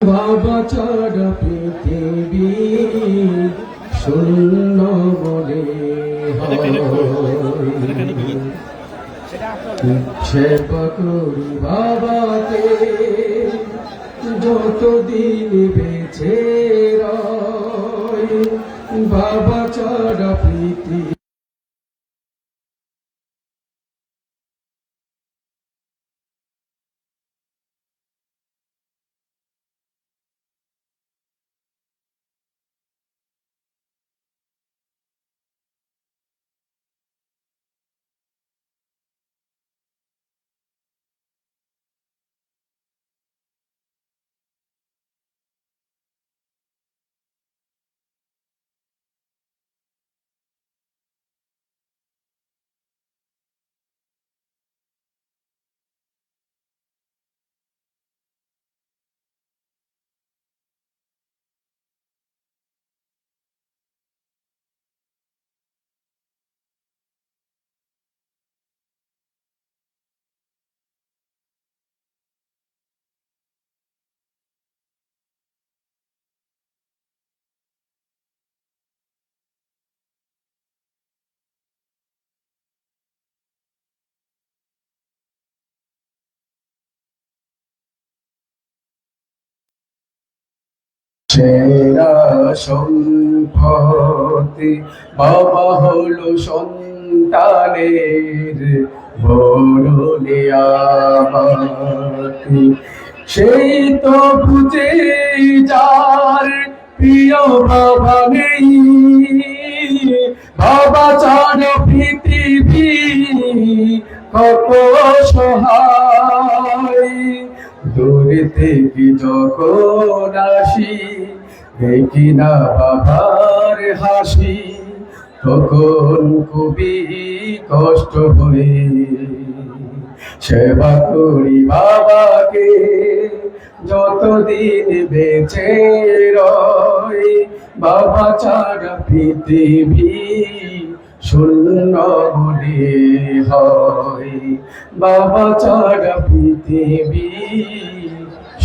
বাবা ছাড়া পৃথিবী শূন্য বলে সেবা করি বাবাকে যতদিন রয় বাবা ছাড়া পৃথিবী সেরা সম্পত্তি বাবা হলো সন্তানের বড়লিয়াবাতি সেই তো বুঝে যার প্রিয় বাবা নেই। বাবা চান পৃথিবী কত সহায়। দূরে থেকে যখন আসি দেখি না বাবার হাসি, তখন খুবই কষ্ট হয়ে। সেবা করি বাবাকে, যতদিন বেঁচে রয় বাবা ছাড়া পৃথিবী শূন্য বলে হয়। বাবা ছাড়া পৃথিবী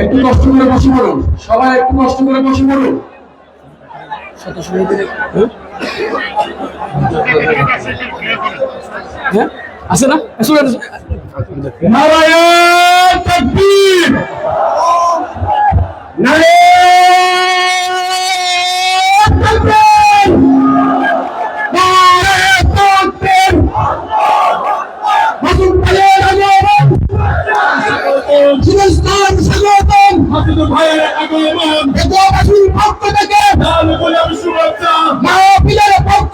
একটু কষ্ট করে বসে পড়ুন। সবাই একটু কষ্ট করে বসে পড়ুন। হ্যাঁ? আছে না? নারায়ণ তাকবীর। নারায়ণ তাকবীর। নারায়ণ তাকবীর। হাজুর পালে রাজমান জিনিসদান স্বাগতম হাফিজ আগমন বেদবাসীর পক্ষ থেকে মাহফিলের পক্ষ